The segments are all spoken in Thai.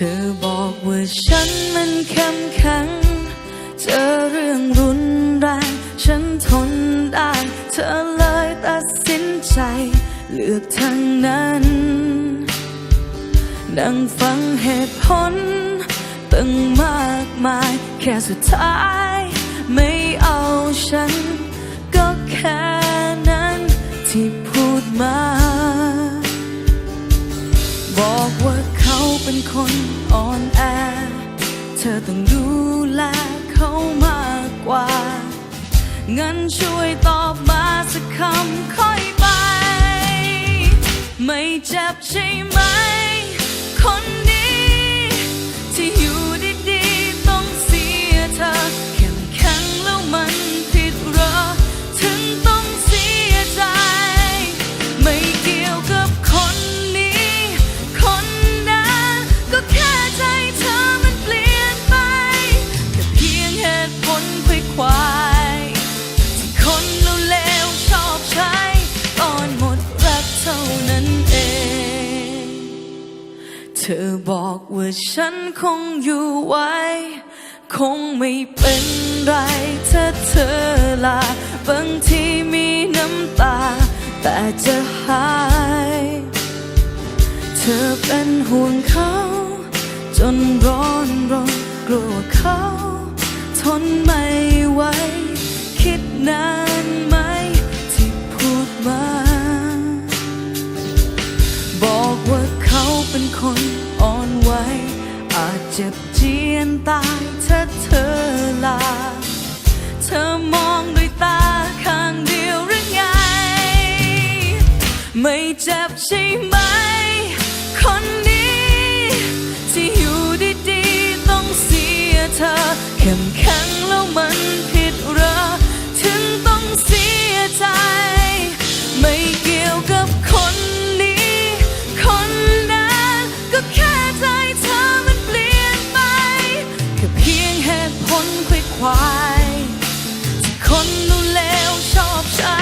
ธอบอกว่าฉันมันเข้มแข็งเจอเรื่องรุนแรง ฉันทนได้ เธอเลยตัดสินใจ เลือกทางนั้นนั่งฟังเหตุผลตั้งมากมาย แค่สุดท้าย ไม่เอาฉัน ก็แค่นั้นที่พูดมา เป็นคนอ่อนแอ เธอต้องดูแลเขามากกว่า งั้นช่วยตอบมาสักคำค่อยไป ไม่เจ็บใช่ไหม ธอบอกว่าฉันคงอยู่ไว้ คงไม่เป็นไรถ้าเธอลา บางทีมีน้ำตา แต่จะหาย เธอเป็นห่วงเขา จนร้อนรนกลัวเขา ทนไม่ เป็นคนอ่อนไหวอาจเจ็บเจียนตายถ้าเธอลา เธอมองด้วยตาข้างเดียวหรือไง ไม่เจ็บใช่ไหม คนนี้ที่อยู่ดีๆต้องเสียเธอเข้มแข็งแล้วมัน ตุผลควยควายที่คนดูเลวชอบใช้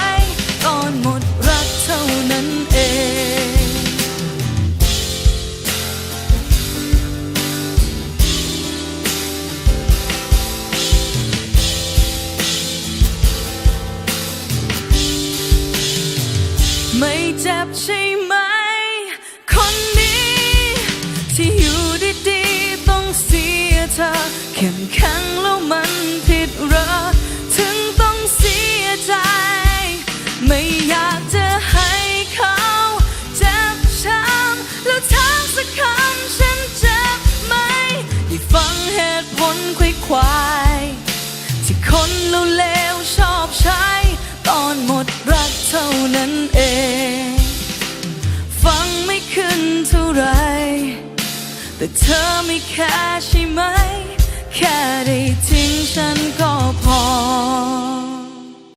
ตอนหมดรักเท่านั้นเองไม่เจ็บใช่ไหมคน เธอเข้มแข็งแล้วมันผิดเหรอถึงต้องเสียใจ ไม่อยากจะให้เขาเจ็บช้ำแล้วถามสักคำฉันเจ็บไหมได้ฟังเหตุผลควยควายที่คนเลวๆชอบใช้ ตอนหมดรัก แต่เธอไม่แค่ใช่ไหม แค่ได้ทิ้งฉันก็พอ